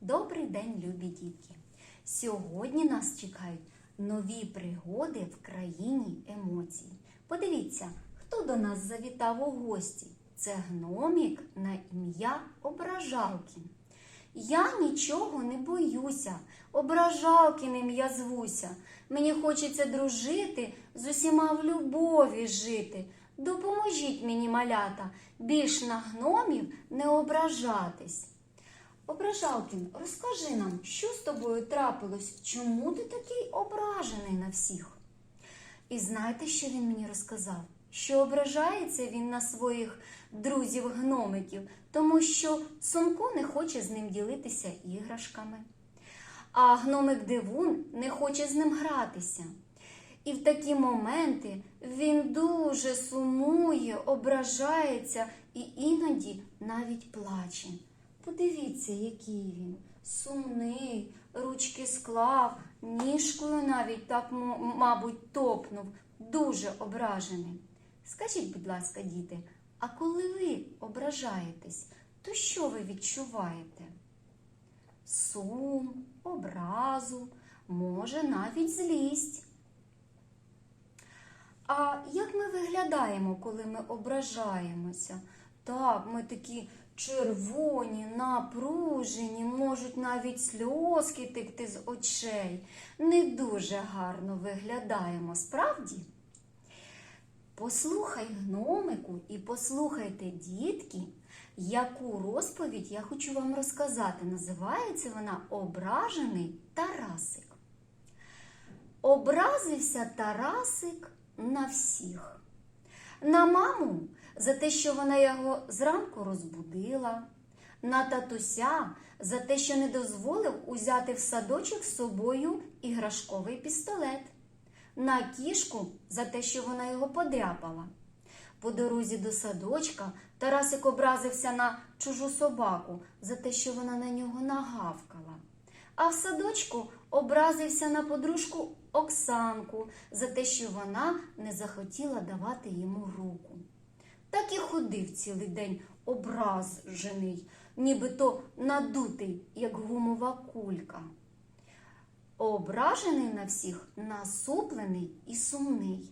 Добрий день, любі дітки! Сьогодні нас чекають нові пригоди в країні емоцій. Подивіться, хто до нас завітав у гості. Це гномік на ім'я Ображалкін. Я нічого не боюся, Ображалкіним я звуся. Мені хочеться дружити, з усіма в любові жити. Допоможіть мені, малята, більш на гномів не ображатись. Ображалкін, розкажи нам, що з тобою трапилось? Чому ти такий ображений на всіх? І знаєте, що він мені розказав? Що ображається він на своїх друзів-гномиків, тому що Сумко не хоче з ним ділитися іграшками, а гномик Дивун не хоче з ним гратися. І в такі моменти він дуже сумує, ображається і іноді навіть плаче. Подивіться, який він сумний, ручки склав, ніжкою навіть так, мабуть, топнув, дуже ображений. Скажіть, будь ласка, діти, а коли ви ображаєтесь, то що ви відчуваєте? Сум, образу, може навіть злість. А як ми виглядаємо, коли ми ображаємося? Так, ми такі червоні, напружені, можуть навіть сльозки текти з очей. Не дуже гарно виглядаємо, справді? Послухай гномику і послухайте, дітки, яку розповідь я хочу вам розказати. Називається вона Ображений Тарасик. Образився Тарасик на всіх. На маму за те, що вона його зранку розбудила, на татуся за те, що не дозволив узяти в садочок з собою іграшковий пістолет, на кішку за те, що вона його подряпала. По дорозі до садочка Тарасик образився на чужу собаку за те, що вона на нього нагавкала. А в садочку образився на подружку Оксанку за те, що вона не захотіла давати йому руку. Так і ходив цілий день ображений, нібито надутий, як гумова кулька. Ображений на всіх, насуплений і сумний.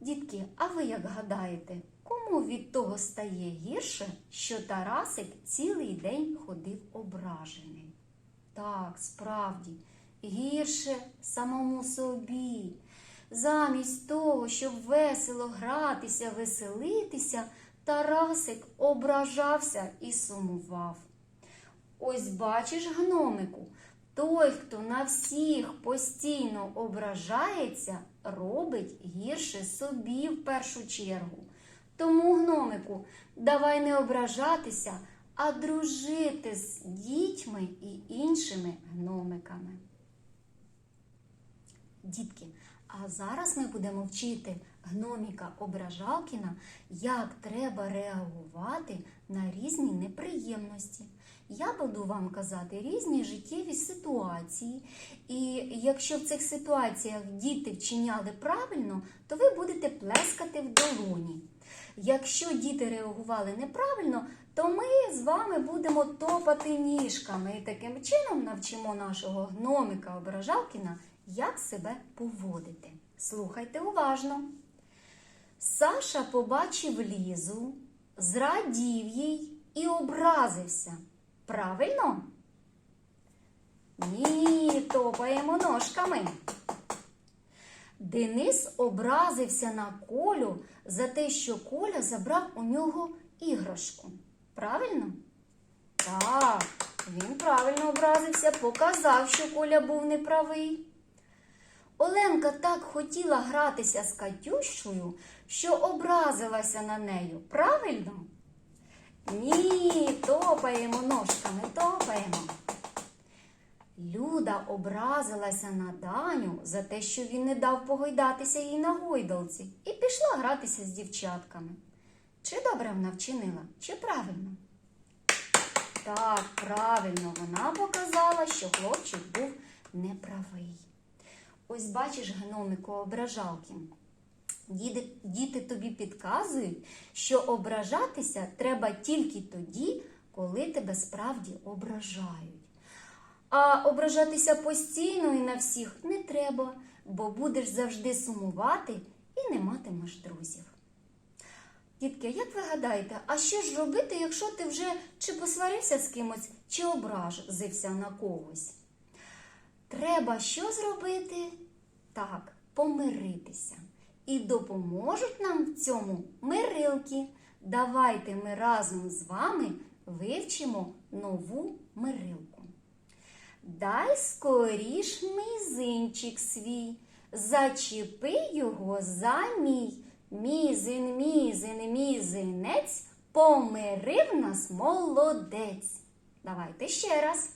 Дітки, а ви як гадаєте, кому від того стає гірше, що Тарасик цілий день ходив ображений? Так, справді, гірше самому собі. Замість того, щоб весело гратися, веселитися, Тарасик ображався і сумував. Ось бачиш, гномику, той, хто на всіх постійно ображається, робить гірше собі в першу чергу. Тому, гномику, давай не ображатися, а дружити з дітьми і іншими гномиками. Дітки, а зараз ми будемо вчити гноміка Ображалкіна, як треба реагувати на різні неприємності. Я буду вам казати різні життєві ситуації, і якщо в цих ситуаціях діти вчиняли правильно, то ви будете плескати в долоні. Якщо діти реагували неправильно, то ми з вами будемо топати ніжками і таким чином навчимо нашого гномика Ображалкіна, як себе поводити. Слухайте уважно. Саша побачив лізу, зрадів їй і образився. Правильно? Ні, топаємо ножками. Денис образився на Колю за те, що Коля забрав у нього іграшку. Правильно? Так, він правильно образився, показав, що Коля був неправий. Оленка так хотіла гратися з Катющою, що образилася на нею. Правильно? Ні, топаємо ножками, топаємо. Люда образилася на Даню за те, що він не дав погойдатися їй на гойдалці, і пішла гратися з дівчатками. Чи добре вона вчинила, чи правильно? Так, правильно, вона показала, що хлопчик був неправий. Ось бачиш гномику ображалки. Діти, діти тобі підказують, що ображатися треба тільки тоді, коли тебе справді ображають. А ображатися постійно і на всіх не треба, бо будеш завжди сумувати і не матимеш друзів. Дітки, як ви гадаєте, а що ж робити, якщо ти вже чи посварився з кимось, чи образився на когось? Треба що зробити? Так, помиритися. І допоможуть нам в цьому мирилки. Давайте ми разом з вами вивчимо нову мирилку. Дай скоріш мізинчик свій, зачепи його за мій. Мізин, мізин, мізинець, помирив нас молодець. Давайте ще раз.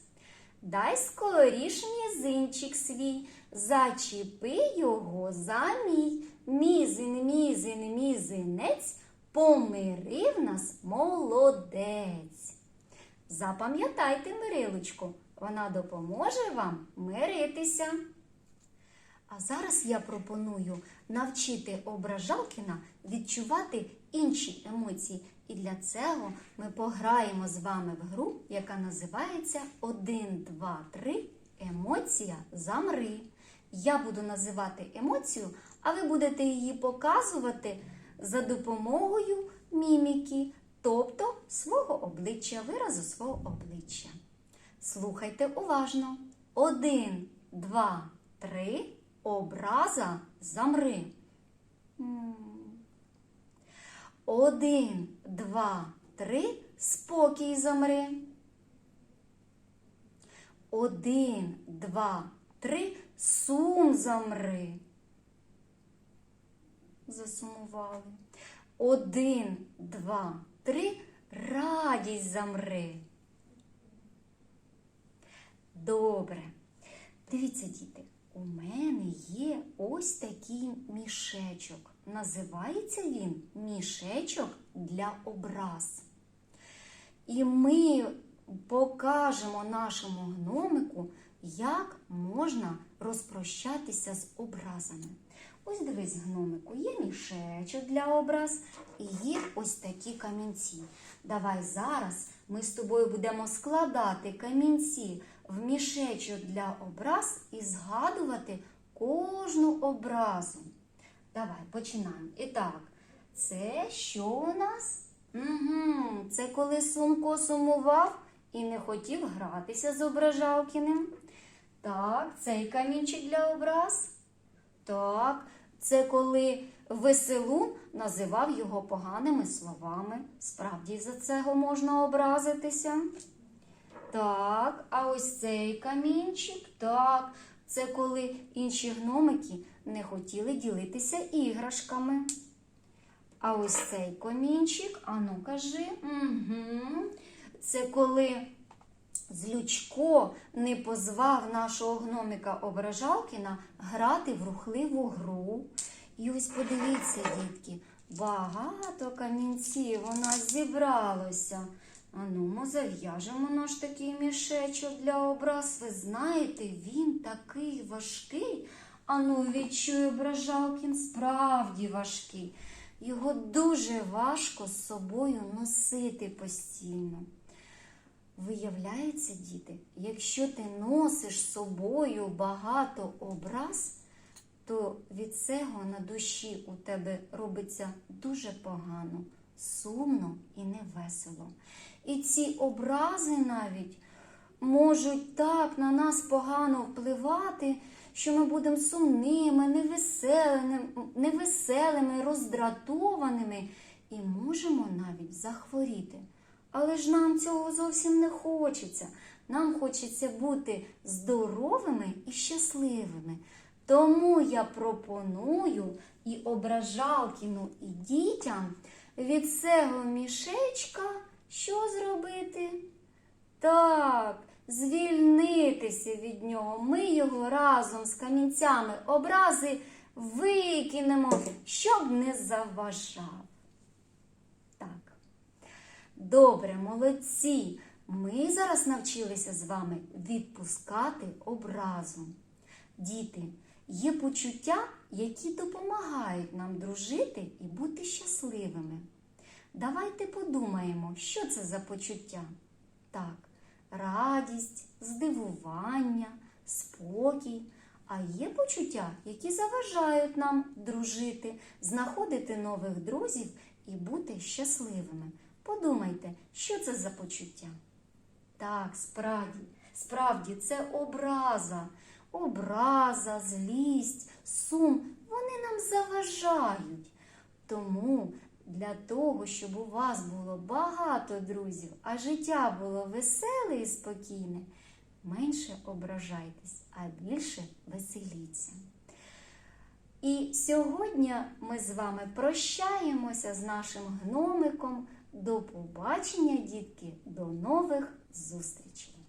Дай скоріш мізинчик свій, зачепи його за мій. Мізин, мізин, мізинець, помирив нас молодець. Запам'ятайте, Мирилочку, вона допоможе вам миритися. А зараз я пропоную навчити ображалкіна відчувати інші емоції. І для цього ми пограємо з вами в гру, яка називається 1, 2, 3. Емоція замри. Я буду називати емоцію, а ви будете її показувати за допомогою міміки, тобто свого обличчя, виразу свого обличчя. Слухайте уважно. Один, два, три. Образа замри. Один, два, три. Спокій замри. Один, два, три. Сум замри. Засумували. Один, два, три. Радість замри. Добре. Дивіться, діти, у мене є ось такий мішечок. Називається він мішечок для образ. І ми покажемо нашому гномику, як можна розпрощатися з образами. Ось дивись, гномику, є мішечок для образ і є ось такі камінці. Давай зараз ми з тобою будемо складати камінці в мішечок для образ і згадувати кожну образу. Давай починаємо. І так, це що у нас? Угу, Це коли Сумко сумував і не хотів гратися з ображалкіним. Так, цей камінчик для образ. Так, це коли веселун називав його поганими словами. Справді за цього можна образитися. Так, а ось цей камінчик, так, це коли інші гномики не хотіли ділитися іграшками. А ось цей камінчик, ану кажи, угу. це коли Злючко не позвав нашого гномика Ображалкіна грати в рухливу гру. І ось подивіться, дітки, багато камінців у нас зібралося. Ану, ми зав'яжемо наш такий мішечок для образ. Ви знаєте, він такий важкий. Ану, відчує Ображалкін, справді важкий. Його дуже важко з собою носити постійно. Виявляється, діти, якщо ти носиш з собою багато образ, то від цього на душі у тебе робиться дуже погано, сумно і невесело. І ці образи навіть можуть так на нас погано впливати, що ми будемо сумними, невеселими, невеселими роздратованими і можемо навіть захворіти. Але ж нам цього зовсім не хочеться. Нам хочеться бути здоровими і щасливими. Тому я пропоную і ображалкіну, і дітям від цього мішечка що зробити? Так, звільнитися від нього. Ми його разом з камінцями образи викинемо, щоб не заважав. Так. Добре, молодці. Ми зараз навчилися з вами відпускати образу. Діти, Є почуття, які допомагають нам дружити і бути щасливими. Давайте подумаємо, що це за почуття. Так, радість, здивування, спокій. А є почуття, які заважають нам дружити, знаходити нових друзів і бути щасливими. Подумайте, що це за почуття? Так, справді, справді це образа. Образа, злість, сум, вони нам заважають. Тому для того, щоб у вас було багато друзів, а життя було веселе і спокійне, менше ображайтесь, а більше веселіться. І сьогодні ми з вами прощаємося з нашим гномиком. До побачення, дітки, до нових зустрічей!